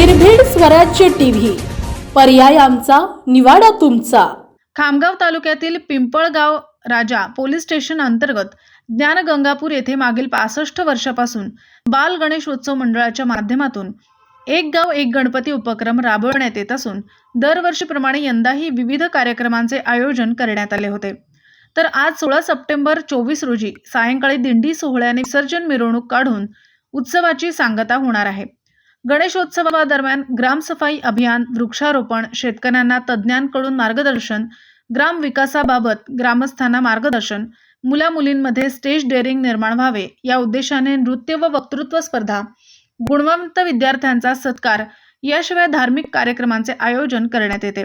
स्वराज्य टीव्ही. पर्याय आमचा निवाडा तुमचा. खामगाव तालुक्यातील पिंपळगाव राजा पोलीस स्टेशन अंतर्गत ज्ञान गंगापूर येथे मागील पासष्ट वर्षापासून बाल गणेश उत्सव मंडळाच्या माध्यमातून एक गाव एक गणपती उपक्रम राबवण्यात येत असून दरवर्षीप्रमाणे यंदाही विविध कार्यक्रमांचे आयोजन करण्यात आले होते. तर आज सोळा सप्टेंबर चोवीस रोजी सायंकाळी दिंडी सोहळ्याने विसर्जन मिरवणूक काढून उत्सवाची सांगता होणार आहे. गणेशोत्सवादरम्यान ग्रामसफाई अभियान वृक्षारोपण शेतकऱ्यांना तज्ज्ञांकडून मार्गदर्शन ग्राम विकासाबाबत ग्रामस्थांना मार्गदर्शन मुला मुलींमध्ये स्टेज डेअरिंग निर्माण व्हावे या उद्देशाने नृत्य व वक्तृत्व स्पर्धा गुणवंत विद्यार्थ्यांचा सत्कार याशिवाय धार्मिक कार्यक्रमांचे आयोजन करण्यात येते.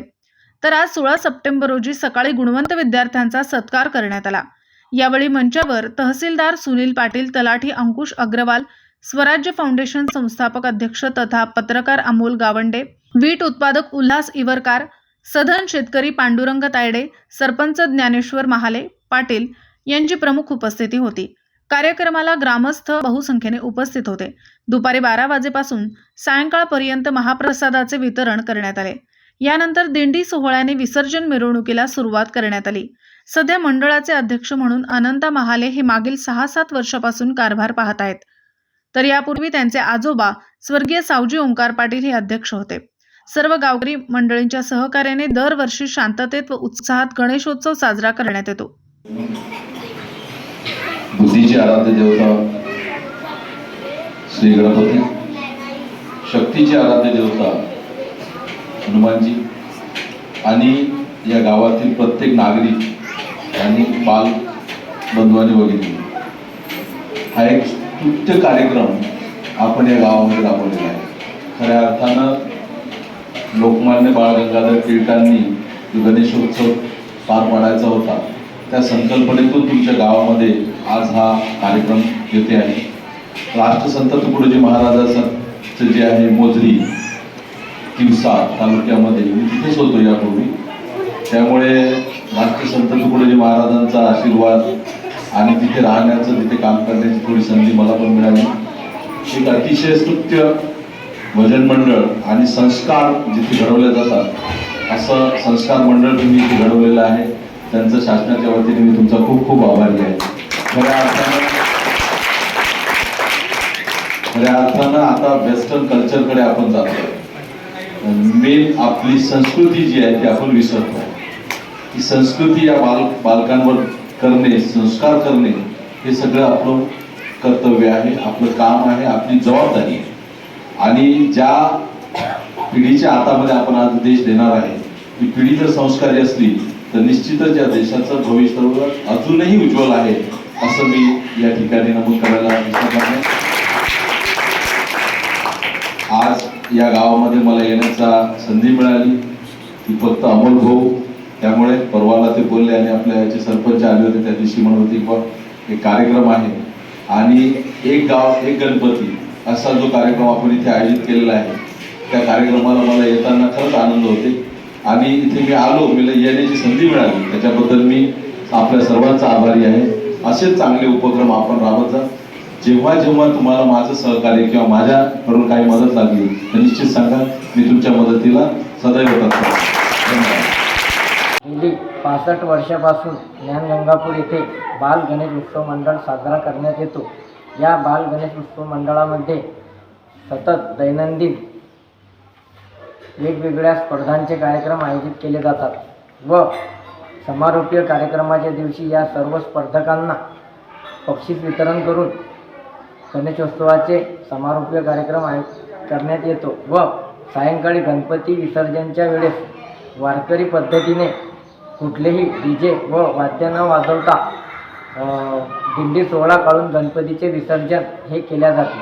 तर आज सोळा सप्टेंबर रोजी सकाळी गुणवंत विद्यार्थ्यांचा सत्कार करण्यात आला. यावेळी मंचावर तहसीलदार सुनील पाटील तलाठी अंकुश अग्रवाल स्वराज्य फाउंडेशन संस्थापक अध्यक्ष तथा पत्रकार अमोल गावंडे वीट उत्पादक उल्हास इवरकार सधन शेतकरी पांडुरंग तायडे सरपंच ज्ञानेश्वर महाले पाटील यांची प्रमुख उपस्थिती होती. कार्यक्रमाला ग्रामस्थ बहुसंख्येने उपस्थित होते. दुपारी बारा वाजेपासून सायंकाळपर्यंत महाप्रसादाचे वितरण करण्यात आले. यानंतर दिंडी सोहळ्याने विसर्जन मिरवणुकीला सुरुवात करण्यात आली. सध्या मंडळाचे अध्यक्ष म्हणून अनंता महाले हे मागील सहा सात वर्षापासून कारभार पाहत आहेत. तर यापूर्वी त्यांचे आजोबा स्वर्गीय सावजी ओंकार पाटील हे अध्यक्ष होते. सर्व गावकरी मंडळींच्या सहकार्याने दरवर्षी शांततेत व उत्साहात गणेशोत्सव साजरा करण्यात येतो. बुद्धीची आराध्य देवता श्री गणपती शक्तीची आराध्य देवता हनुमानजी आणि या गावातील प्रत्येक नागरिक आणि बाल बंधूंनी वगैरे हा एक स्तुत्य कार्यक्रम आपण या गावामध्ये राबवलेला आहे. खऱ्या अर्थानं लोकमान्य बाळ गंगाधर टिळकांनी जो गणेशोत्सव पार पाडायचा होता त्या संकल्पनेतून तुमच्या गावामध्ये आज हा कार्यक्रम येते आहे. राष्ट्रसंत तुकडोजी महाराजांचं जे आहे मोजरी तिवसा तालुक्यामध्ये मी तिथेच होतो यापूर्वी. त्यामुळे राष्ट्रसंत तुकडोजी महाराजांचा आशीर्वाद आणि तिथे राहण्याचं तिथे काम करण्याची थोडी संधी मला पण मिळाली. एक अतिशय स्तुत्य भजन मंडळ आणि संस्कार जिथे घडवले जातात असं संस्कार मंडळ तुम्ही इथे घडवलेलं आहे. त्यांचं शासनाच्या वतीने मी तुमचा खूप खूप आभारी आहे. खऱ्या अर्थानं खऱ्या अर्थानं आता वेस्टर्न कल्चरकडे आपण जातो मेन आपली संस्कृती जी आहे ती आपण विसरतो ही संस्कृती या बाल बालकांवर करणे संस्कार करणे हे सगळं आपलं कर्तव्य आहे आपलं काम आहे आपली जबाबदारी आहे. आणि ज्या पिढीच्या हातामध्ये आपण आज देश देणार आहे ती पिढी जर संस्कारी असली तर निश्चितच या देशाचं भविष्य अजूनही उज्ज्वल आहे असं मी या ठिकाणी नमूद करायला आज या गावामध्ये मला येण्याचा संधी मिळाली. ती फक्त अमोल भाऊ त्यामुळे परवाला ते बोलले आणि आपल्या याचे सरपंच आले होते त्या दिवशी म्हणत होते की एक कार्यक्रम आहे. आणि एक गाव एक गणपती असा जो कार्यक्रम आपण इथे आयोजित केलेला आहे त्या कार्यक्रमाला मला येताना खरंच आनंद होते. आणि इथे मी आलो मला येण्याची संधी मिळाली. त्याच्याबद्दल मी आपल्या सर्वांचा आभारी आहे. असेच चांगले उपक्रम आपण राबत जा. जेव्हा जेव्हा तुम्हाला माझं सहकार्य किंवा माझ्याकडून काही मदत लागली तर निश्चित सांगा मी तुमच्या मदतीला सदैव करतो गेली पासष्ट वर्षापासून ज्ञानगंगापूर येथे बाल गणेश उत्सव मंडळ साजरा करण्यात येतो. या बाल गणेश उत्सव मंडळामध्ये सतत दैनंदिन वेगवेगळ्या स्पर्धांचे कार्यक्रम आयोजित केले जातात व समारोपीय कार्यक्रमाच्या दिवशी या सर्व स्पर्धकांना बक्षीस वितरण करून गणेशोत्सवाचे समारोपीय कार्यक्रम आयो करण्यात येतो व सायंकाळी गणपती विसर्जनच्या वेळेस वारकरी पद्धतीने कुठलेही डी जे व वाद्य न वाजवता दिंडी सोहळा काढून गणपतीचे विसर्जन हे केल्या जाते.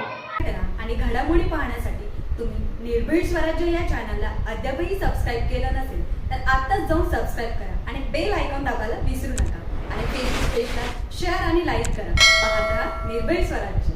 आणि घडामोडी पाहण्यासाठी तुम्ही निर्भीड स्वराज्य या चॅनलला अद्यापही सबस्क्राईब केलं नसेल तर आत्ताच जाऊन सबस्क्राईब करा आणि बेल आयकॉन दाबायला विसरू नका. आणि फेसबुक पेजला शेअर आणि लाईक करा. पाहत राहा निर्भीड स्वराज्य.